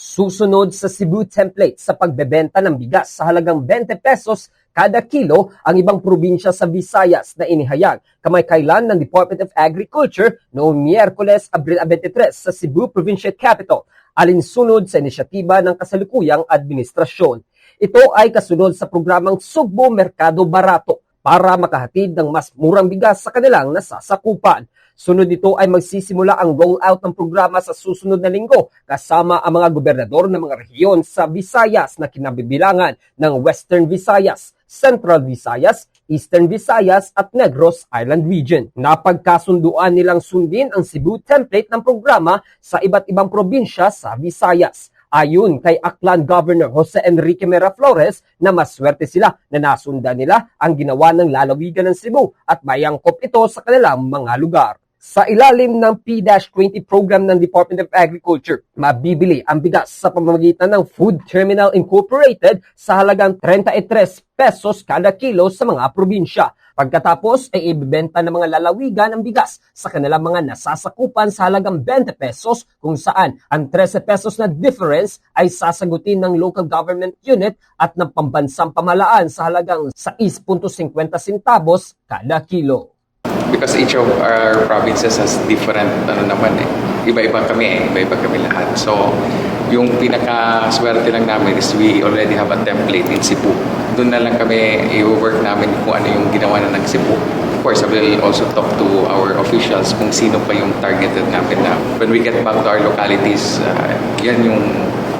Susunod sa Cebu template sa pagbebenta ng bigas sa halagang 20 pesos kada kilo ang ibang probinsya sa Visayas na inihayag kamay-kailan ng Department of Agriculture noong Miyerkules, Abril 23 sa Cebu Provincial Capital alinsunod sa inisyatiba ng kasalukuyang administrasyon. Ito ay kasunod sa programang Sugbo Merkado Barato para makahatid ng mas murang bigas sa kanilang nasasakupan. Sunod nito ay magsisimula ang rollout ng programa sa susunod na linggo kasama ang mga gobernador ng mga rehiyon sa Visayas na kinabibilangan ng Western Visayas, Central Visayas, Eastern Visayas at Negros Island Region. Napagkasunduan nilang sundin ang Cebu template ng programa sa iba't ibang probinsya sa Visayas. Ayon kay Aklan Governor Jose Enrique Mera Flores na maswerte sila na nasundan nila ang ginawa ng lalawigan ng Cebu at mayangkop ito sa kanilang mga lugar. Sa ilalim ng P-20 program ng Department of Agriculture, mabibili ang bigas sa pamamagitan ng Food Terminal Incorporated sa halagang 33 pesos kada kilo sa mga probinsya. Pagkatapos ay ibibenta ng mga lalawigan ang bigas sa kanilang mga nasasakupan sa halagang 20 pesos kung saan ang 13 pesos na difference ay sasagutin ng local government unit at ng pambansang pamalaan sa halagang 6.50 centavos kada kilo. Because each of our provinces has different ano naman eh. Iba-iba kami eh, iba-iba kami lahat. So, yung pinaka-swerte lang namin is we already have a template in Cebu. Doon na lang kami i-work namin kung ano yung ginawa na ng Cebu. Of course, I will also talk to our officials kung sino pa yung targeted namin na when we get back to our localities, uh, yan yung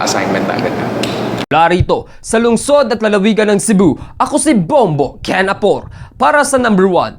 assignment na agad namin. Mula rito, sa lungsod at lalawigan ng Cebu, ako si Bombo Ken Apor para sa number one